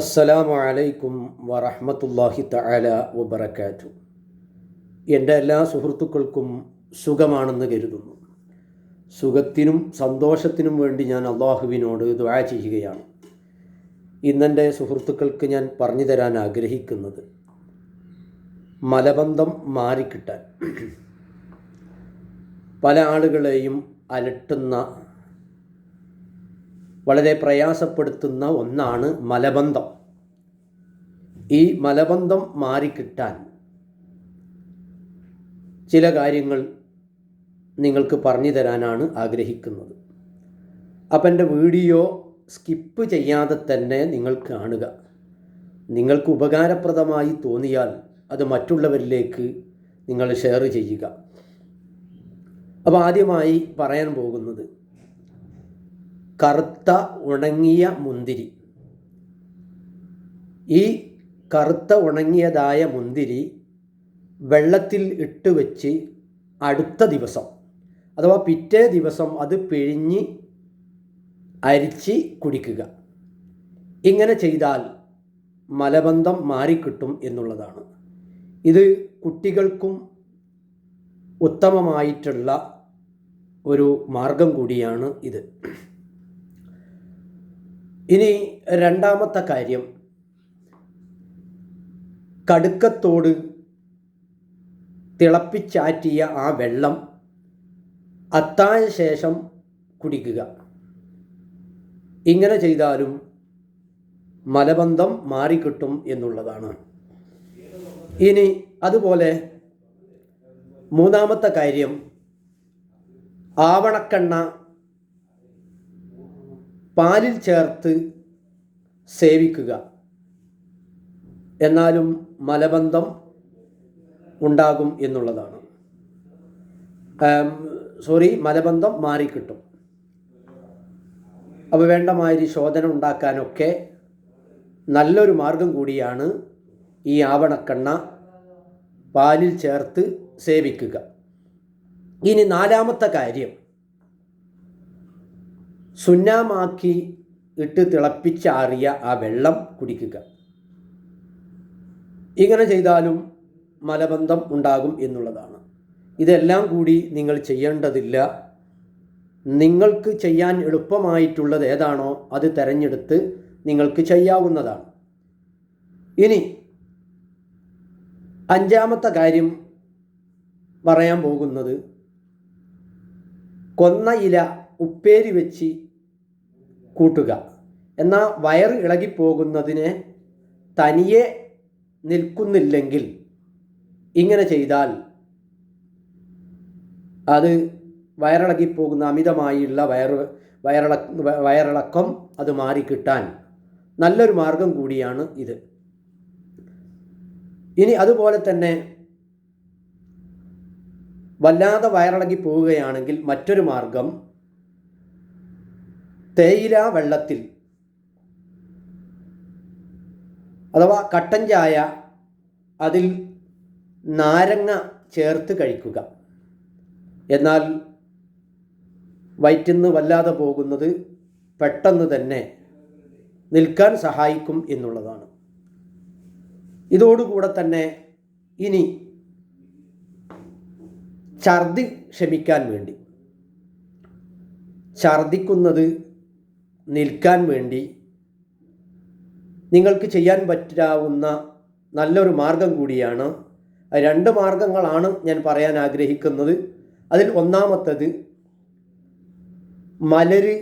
അസ്സലാമു അലൈക്കും വറഹ്മത്തുള്ളാഹി തആല വബറകാതു എന്റെ എല്ലാ സുഹൃത്തുക്കൾക്കും സുഖമാണെന്ന് കരുതുന്നു. സുഖത്തിനും സന്തോഷത്തിനും വേണ്ടി ഞാൻ അള്ളാഹുവിനോട് ദുആ ചെയ്യുകയാണ്. ഇന്നെന്റെ സുഹൃത്തുക്കൾക്ക് ഞാൻ പറഞ്ഞു തരാൻ ആഗ്രഹിക്കുന്നത് മലബന്ധം മാറിക്കിട്ടാൻ. പല ആളുകളെയും അലട്ടുന്ന വളരെ പ്രയാസപ്പെടുത്തുന്ന ഒന്നാണ് മലബന്ധം. ഈ മലബന്ധം മാറിക്കിട്ടാൻ ചില കാര്യങ്ങൾ നിങ്ങൾക്ക് പറഞ്ഞു തരാനാണ് ആഗ്രഹിക്കുന്നത്. അപ്പം എന്റെ വീഡിയോ സ്കിപ്പ് ചെയ്യാതെ തന്നെ നിങ്ങൾ കാണുക. നിങ്ങൾക്ക് ഉപകാരപ്രദമായി തോന്നിയാൽ അത് മറ്റുള്ളവരിലേക്ക് നിങ്ങൾ ഷെയർ ചെയ്യുക. അപ്പോൾ ആദ്യമായി പറയാൻ പോകുന്നത് കറുത്ത ഉണങ്ങിയ മുന്തിരി. ഈ കറുത്ത ഉണങ്ങിയതായ മുന്തിരി വെള്ളത്തിൽ ഇട്ട് വെച്ച് അടുത്ത ദിവസം അഥവാ പിറ്റേ ദിവസം അത് പിഴിഞ്ഞ് അരിച്ച് കുടിക്കുക. ഇങ്ങനെ ചെയ്താൽ മലബന്ധം മാറിക്കിട്ടും എന്നുള്ളതാണ്. ഇത് കുട്ടികൾക്കും ഉത്തമമായിട്ടുള്ള ഒരു മാർഗം കൂടിയാണ് ഇത്. ഇനി രണ്ടാമത്തെ കാര്യം. കടുക്കത്തോട് തിളപ്പിച്ചാറ്റിയ ആ വെള്ളം അത്തായ ശേഷം കുടിക്കുക. ഇങ്ങനെ ചെയ്താലും മലബന്ധം മാറിക്കിട്ടും എന്നുള്ളതാണ്. ഇനി അതുപോലെ മൂന്നാമത്തെ കാര്യം ആവണക്കെണ്ണ പാലിൽ ചേർത്ത് സേവിക്കുക. എന്നാലും മലബന്ധം ഉണ്ടാകും എന്നുള്ളതാണ്. സോറി മലബന്ധം മാറിക്കിട്ടും. അപ്പോൾ വേണ്ട ശോധന ഉണ്ടാക്കാനൊക്കെ നല്ലൊരു മാർഗം കൂടിയാണ് ഈ ആവണക്കണ്ണ പാലിൽ ചേർത്ത് സേവിക്കുക. ഇനി നാലാമത്തെ കാര്യം. സുന്നാമാക്കി ഇട്ട് തിളപ്പിച്ചാറിയ ആ വെള്ളം കുടിക്കുക. ഇങ്ങനെ ചെയ്താലും മലബന്ധം ഉണ്ടാകും എന്നുള്ളതാണ്. ഇതെല്ലാം കൂടി നിങ്ങൾ ചെയ്യേണ്ടതില്ല. നിങ്ങൾക്ക് ചെയ്യാൻ എളുപ്പമായിട്ടുള്ളത് ഏതാണോ അത് തിരഞ്ഞെടുത്ത് നിങ്ങൾക്ക് ചെയ്യാവുന്നതാണ്. ഇനി അഞ്ചാമത്തെ കാര്യം പറയാൻ പോകുന്നത് കൊന്ന ഇല ഉപ്പേരി വെച്ച് കൂട്ടുക. എന്നാൽ വയർ ഇളകിപ്പോകുന്നതിന് തനിയെ നിൽക്കുന്നില്ലെങ്കിൽ ഇങ്ങനെ ചെയ്താൽ അത് വയറിളകിപ്പോകുന്ന അമിതമായുള്ള വയറ് വയറിള വയറിളക്കം അത് മാറിക്കിട്ടാൻ നല്ലൊരു മാർഗം കൂടിയാണ് ഇത്. ഇനി അതുപോലെ തന്നെ വല്ലാതെ വയറിളകി പോവുകയാണെങ്കിൽ മറ്റൊരു മാർഗം തേയില വെള്ളത്തിൽ അഥവാ കട്ടൻ ചായ അതിൽ നാരങ്ങ ചേർത്ത് കഴിക്കുക. എന്നാൽ വയറ്റിന്ന് വല്ലാതെ പോകുന്നത് പെട്ടെന്ന് തന്നെ നിൽക്കാൻ സഹായിക്കും എന്നുള്ളതാണ്. ഇതോടുകൂടെ തന്നെ ഇനി ഛർദി ക്ഷമിക്കാൻ വേണ്ടി. ഛർദിക്കുന്നത് നിൽക്കാൻ വേണ്ടി നിങ്ങൾക്ക് ചെയ്യാൻ പറ്റാവുന്ന നല്ലൊരു മാർഗം കൂടിയാണ്. രണ്ട് മാർഗങ്ങളാണ് ഞാൻ പറയാൻ ആഗ്രഹിക്കുന്നത്. അതിൽ ഒന്നാമത്തത് മലര്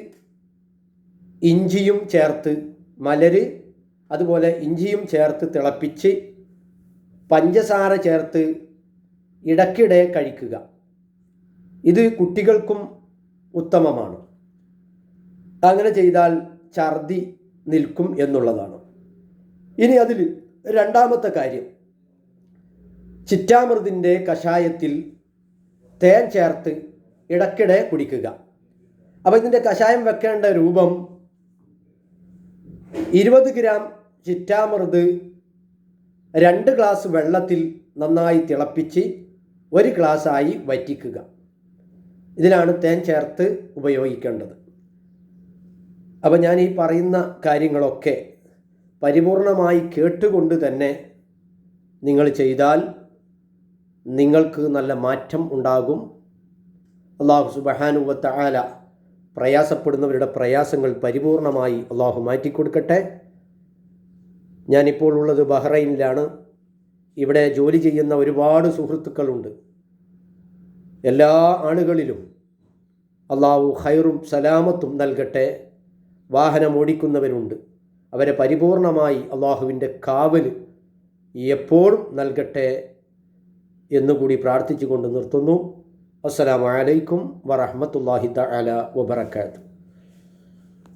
ഇഞ്ചിയും ചേർത്ത് മലര് അതുപോലെ ഇഞ്ചിയും ചേർത്ത് തിളപ്പിച്ച് പഞ്ചസാര ചേർത്ത് ഇടയ്ക്കിടെ കഴിക്കുക. ഇത് കുട്ടികൾക്കും ഉത്തമമാണ്. അങ്ങനെ ചെയ്താൽ ഛർദി നിൽക്കും എന്നുള്ളതാണ്. ഇനി അതിൽ രണ്ടാമത്തെ കാര്യം. ചിറ്റാമൃതിന്റെ കഷായത്തിൽ തേൻ ചേർത്ത് ഇടയ്ക്കിടെ കുടിക്കുക. അപ്പോൾ ഇതിന്റെ കഷായം വെക്കേണ്ട രൂപം ഇരുപത് ഗ്രാം ചിറ്റാമൃത് രണ്ട് ഗ്ലാസ് വെള്ളത്തിൽ നന്നായി തിളപ്പിച്ച് ഒരു ഗ്ലാസ്സായി വറ്റിക്കുക. ഇതിലാണ് തേൻ ചേർത്ത് ഉപയോഗിക്കേണ്ടത്. അപ്പോൾ ഞാൻ ഈ പറയുന്ന കാര്യങ്ങളൊക്കെ പരിപൂർണമായി കേട്ടുകൊണ്ട് തന്നെ നിങ്ങൾ ചെയ്താൽ നിങ്ങൾക്ക് നല്ല മാറ്റം ഉണ്ടാകും. അള്ളാഹു സുബഹാനുവത്ത ആല പ്രയാസപ്പെടുന്നവരുടെ പ്രയാസങ്ങൾ പരിപൂർണമായി അള്ളാഹു മാറ്റിക്കൊടുക്കട്ടെ. ഞാനിപ്പോൾ ഉള്ളത് ബഹ്റൈനിലാണ്. ഇവിടെ ജോലി ചെയ്യുന്ന ഒരുപാട് സുഹൃത്തുക്കളുണ്ട്. എല്ലാ ആളുകളിലും അള്ളാഹു ഹൈറും സലാമത്തും നൽകട്ടെ. വാഹനം ഓടിക്കുന്നവരുണ്ട് അവരെ പരിപൂർണമായി അള്ളാഹുവിന്റെ കാവൽ എപ്പോഴും നൽകട്ടെ എന്നുകൂടി പ്രാർത്ഥിച്ചുകൊണ്ട് നിർത്തുന്നു. അസ്സലാമു അലൈക്കും വറഹ്മത്തുള്ളാഹി തആല വബറകാതുഹു.